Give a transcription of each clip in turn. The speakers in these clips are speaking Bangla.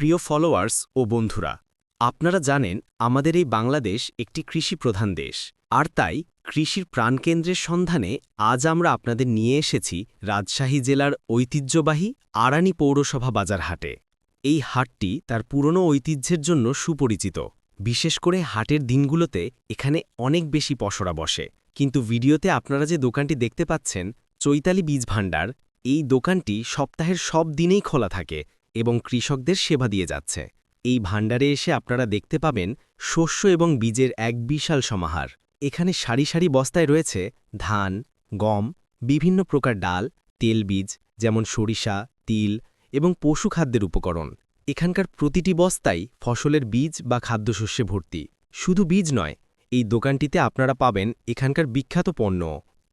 প্রিয় ফলোয়ার্স ও বন্ধুরা, আপনারা জানেন আমাদের এই বাংলাদেশ একটি কৃষি প্রধান দেশ। আর তাই কৃষির প্রাণকেন্দ্রের সন্ধানে আজ আমরা আপনাদের নিয়ে এসেছি রাজশাহী জেলার ঐতিহ্যবাহী আরানি পৌরসভা বাজার হাটে। এই হাটটি তার পুরনো ঐতিহ্যের জন্য সুপরিচিত। বিশেষ করে হাটের দিনগুলোতে এখানে অনেক বেশি পসরা বসে। কিন্তু ভিডিওতে আপনারা যে দোকানটি দেখতে পাচ্ছেন, চৈতালি বীজ ভাণ্ডার, এই দোকানটি সপ্তাহের সব দিনেই খোলা থাকে। এবং কৃষকদের সেবা দিয়ে যাচ্ছে। এই ভাণ্ডারে এসে আপনারা দেখতে পাবেন শস্য এবং বীজের এক বিশাল সমাহার। এখানে সারি সারি বস্তায় রয়েছে ধান, গম, বিভিন্ন প্রকার ডাল তেলবীজ যেমন সরিষা, তিল এবং পশু খাদ্যের উপকরণ। এখানকার প্রতিটি বস্তাই ফসলের বীজ বা খাদ্যশস্যে ভর্তি। শুধু বীজ নয়, এই দোকানটিতে আপনারা পাবেন এখানকার বিখ্যাত পণ্য।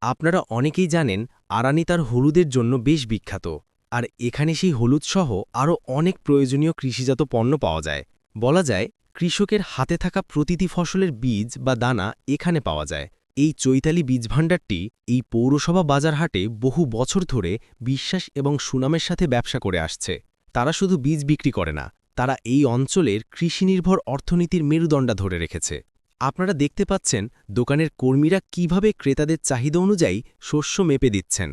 আপনারা অনেকেই জানেন, আরানি তার হলুদের জন্য বেশ বিখ্যাত। আর এখানে সেই হলুদসহ আরও অনেক প্রয়োজনীয় কৃষিজাত পণ্য পাওয়া যায়। বলা যায়, কৃষকের হাতে থাকা প্রতিটি ফসলের বীজ বা দানা এখানে পাওয়া যায়। এই চৈতালি বীজ ভাণ্ডারটি এই পৌরসভা বাজার হাটে বহু বছর ধরে বিশ্বাস এবং সুনামের সাথে ব্যবসা করে আসছে। তারা শুধু বীজ বিক্রি করে না, তারা এই অঞ্চলের কৃষিনির্ভর অর্থনীতির মেরুদণ্ডা ধরে রেখেছে। আপনারা দেখতে পাচ্ছেন, দোকানের কর্মীরা কীভাবে ক্রেতাদের চাহিদা অনুযায়ী শস্য মেপে দিচ্ছেন।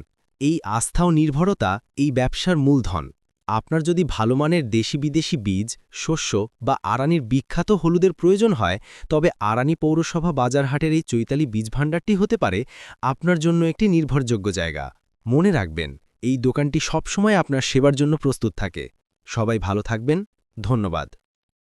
এই আস্থা ও নির্ভরতা এই ব্যবসার মূলধন। আপনার যদি ভালো মানের দেশি বিদেশি বীজ, শস্য বা আরানির বিখ্যাত হলুদের প্রয়োজন হয়, তবে আরানি পৌরসভা বাজারহাটের এই চৈতালি বীজ ভাণ্ডারটি হতে পারে আপনার জন্য একটি নির্ভরযোগ্য জায়গা। মনে রাখবেন, এই দোকানটি সবসময় আপনার সেবার জন্য প্রস্তুত থাকে। সবাই ভালো থাকবেন, ধন্যবাদ।